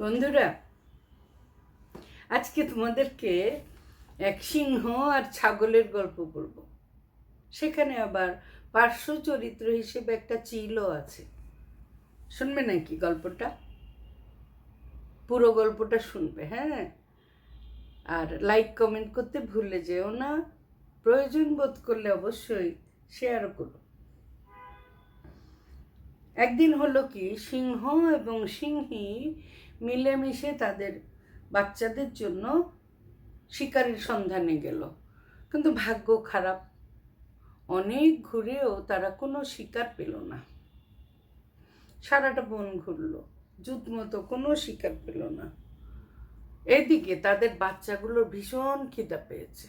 বন্ধুরা, আজকে তোমাদেরকে এক সিংহ আর ছাগলের গল্প করব সেখানে আবার পার্শ্ব চরিত্র হিসেবে একটা চিলও আছে। শুনবে নাকি গল্পটা? পুরো গল্পটা শুনবে হ্যাঁ? আর লাইক কমেন্ট করতে ভুলে যেও না। প্রয়োজন বোধ করলে অবশ্যই শেয়ার করো। একদিন হলো কি, সিংহ এবং সিংহী মিলেমিশে তাদের বাচ্চাদের জন্য শিকারের সন্ধানে গেল। কিন্তু ভাগ্য খারাপ। অনেক ঘুরেও তারা কোনো শিকার পেল না। সারাটা বন ঘুরলো। জুত মতো কোনো শিকার পেল না। এদিকে তাদের বাচ্চাগুলোর ভীষণ খিদা পেয়েছে।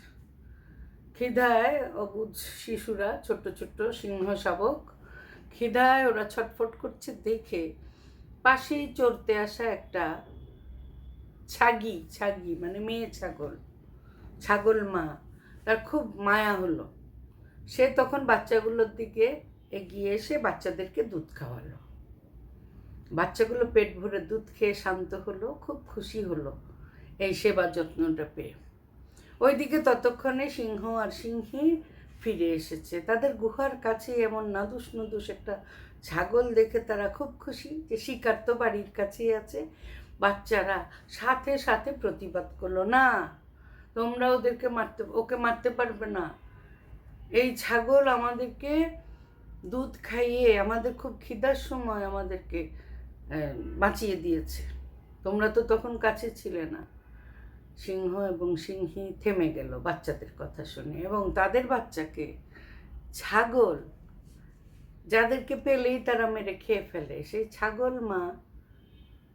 খিদায় অবুজ শিশুরা, ছোট্ট ছোট্ট সিংহ শাবক। খিদায় ওরা ছটফট করছে দেখে পাশেই চড়তে আসা একটা ছাগি ছাগি মানে মেয়ে ছাগল ছাগল মা, তার খুব মায়া হলো। সে তখন বাচ্চাগুলোর দিকে এগিয়ে এসে বাচ্চাদেরকে দুধ খাওয়ালো। বাচ্চাগুলো পেট ভরে দুধ খেয়ে শান্ত হলো, খুব খুশি হলো এই সেবা যত্নটা পেয়ে। ওইদিকে ততক্ষণে সিংহ আর সিংহী ফিরে এসেছে। তাদের গুহার কাছে এমন নাদুস নুদুস একটা ছাগল দেখে তারা খুব খুশি যে শিকার তো বাড়ির কাছেই আছে। বাচ্চারা সাথে সাথে প্রতিবাদ করল, না, তোমরা ওদেরকে মারতে, ওকে মারতে পারবে না। এই ছাগল আমাদেরকে দুধ খাইয়ে, আমাদের খুব খিদার সময় আমাদেরকে বাঁচিয়ে দিয়েছে। তোমরা তো তখন কাছে ছিলে না। সিংহ এবং সিংহী থেমে গেল বাচ্চাদের কথা শুনে এবং তাদের বাচ্চাকে ছাগল যাদেরকে পেলেই তারা মেরে খেয়ে ফেলে, সেই ছাগল মা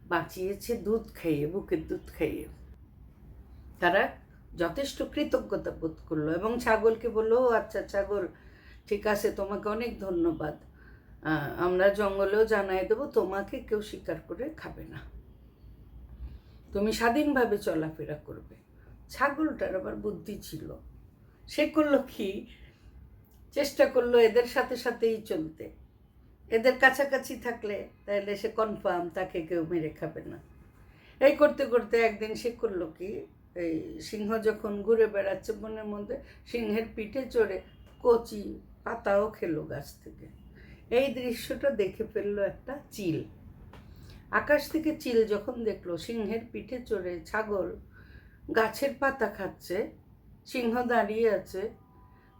বাঁচিয়েছে দুধ খাইয়ে, বুকের দুধ খাইয়ে। তারা যথেষ্ট কৃতজ্ঞতা বোধ করল এবং ছাগলকে বলল, "ও আচ্ছা ছাগল, ঠিক আছে, তোমাকে অনেক ধন্যবাদ। আমরা জঙ্গলেও জানাই দেবো, তোমাকে কেউ শিকার করে খাবে না। তুমি স্বাধীনভাবে চলাফেরা করবে। ছাগলটার আবার বুদ্ধি ছিল। সে করল কি? চেষ্টা করল এদের সাথে সাথেই চলতে। এদের কাছাকাছি থাকলে তাহলে সে কনফার্ম তাকে কেউ মেরে খাবে না। এই করতে করতে একদিন সে করল কি? এই সিংহ যখন ঘুরে বেড়াচ্ছে বনের মধ্যে, সিংহের পিঠে চড়ে কচি পাতাও খেলো গাছ থেকে। এই দৃশ্যটা দেখে ফেলল একটা চিল। আকাশ থেকে চিল যখন দেখল, সিংহের পিঠে চড়ে ছাগল গাছের পাতা খাচ্ছে, সিংহ দাঁড়িয়ে আছে,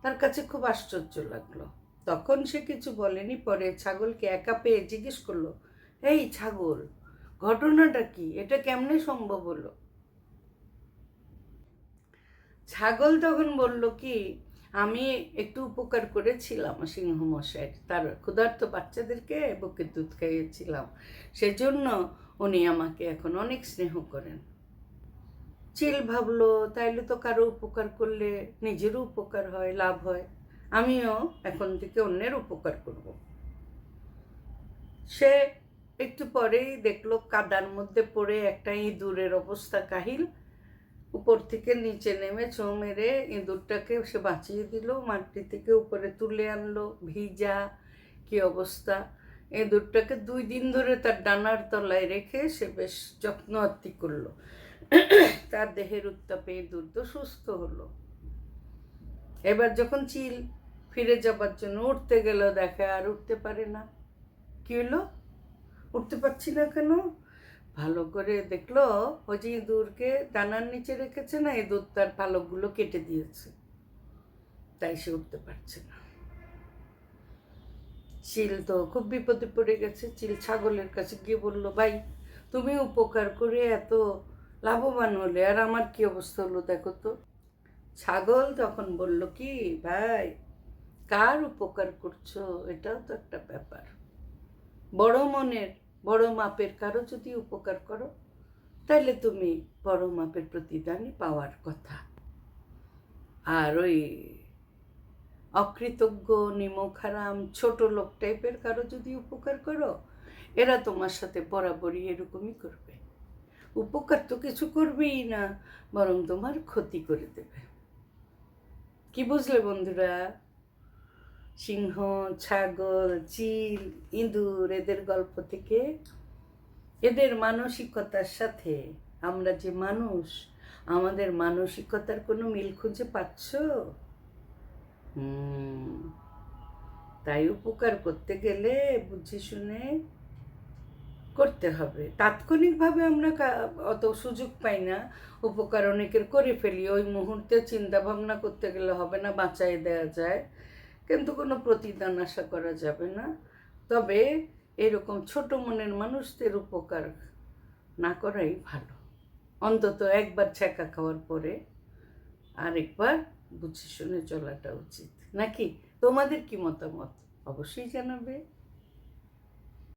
তার কাছে খুব আশ্চর্য লাগল। তখন সে কিছু বলেনি, পরে ছাগলকে একা পেয়ে জিজ্ঞেস করল, এই ছাগল, ঘটনাটা কি? এটা কেমনে সম্ভব হলো? ছাগল তখন বলল, কি আমি একটু উপকার করেছিলাম সিংহ মশাই তার ক্ষুধার্ত বাচ্চাদেরকে বুকের দুধ খাইয়েছিলাম। সেজন্য উনি আমাকে এখন অনেক স্নেহ করেন। চিল ভাবলো, তাইলে তো কারও উপকার করলে নিজেরও উপকার হয়, লাভ হয়। আমিও এখন থেকে অন্যের উপকার করব। সে একটু পরেই দেখল কাদার মধ্যে পড়ে একটা ইঁদুরের অবস্থা কাহিল। উপর থেকে নিচে নেমে ছোঁ মেরে ইঁদুরটাকে সে বাঁচিয়ে দিল, মাটি থেকে উপরে তুলে আনলো, ভিজা কি অবস্থা? ইঁদুরটাকে দুই দিন ধরে তার ডানার তলায় রেখে সে বেশ যত্ন আত্তি করল। তার দেহের উত্তাপে ইঁদুর তো সুস্থ হলো। এবার যখন চিল ফিরে যাবার জন্য উঠতে গেল, দেখে আর উঠতে পারে না। কি হলো? উঠতে পারছি না কেন? ভালো করে দেখল ওই যে ইঁদুরকে ডানার নিচে রেখেছে না ইঁদুর তার পালকগুলো কেটে দিয়েছে। তাই সে উঠতে পারছে না। চিল তো খুব বিপদে পড়ে গেছে। চিল ছাগলের কাছে গিয়ে বলল, ভাই, তুমি উপকার করে এত লাভবান হলে, আর আমার কি অবস্থা হলো দেখো তো? ছাগল তখন বলল, কি ভাই, কার উপকার করছ? এটাও তো একটা ব্যাপার। বড় মনের বড় মাপের কারও যদি উপকার করো তাহলে তুমি বড় মাপের প্রতিদানই পাওয়ার কথা। আর ওই অকৃতজ্ঞ, নিমখারাম, ছোট লোক টাইপের কারও যদি উপকার করো, এরা তোমার সাথে বরাবরই এরকমই করবে। উপকার তো কিছু করবেই না, বরং তোমার ক্ষতি করে দেবে। কি বুঝলে বন্ধুরা? সিংহ, ছাগল, চিল, ইঁদুর এদের গল্প থেকে এদের মানসিকতার সাথে আমরা যে মানুষ, আমাদের মানসিকতার কোনো মিল খুঁজে পাচ্ছ? তাই উপকার করতে গেলে বুঝে শুনে করতে হবে। তাৎক্ষণিকভাবে আমরা অত সুযোগ পাই না, উপকার অনেকের করে ফেলি। ওই মুহূর্তে চিন্তা ভাবনা করতে গেলে হবে না বাঁচাই দেওয়া যায়। কিন্তু কোনো প্রতিদান আশা করা যাবে না। তবে এরকম ছোট মনের মানুষদের উপকার না করাই ভালো। অন্তত একবার ছ্যাঁকা খাওয়ার পরে আরেকবার বুঝে শুনে চলাটা উচিত। নাকি? তোমাদের কি মতামত? অবশ্যই জানাবে।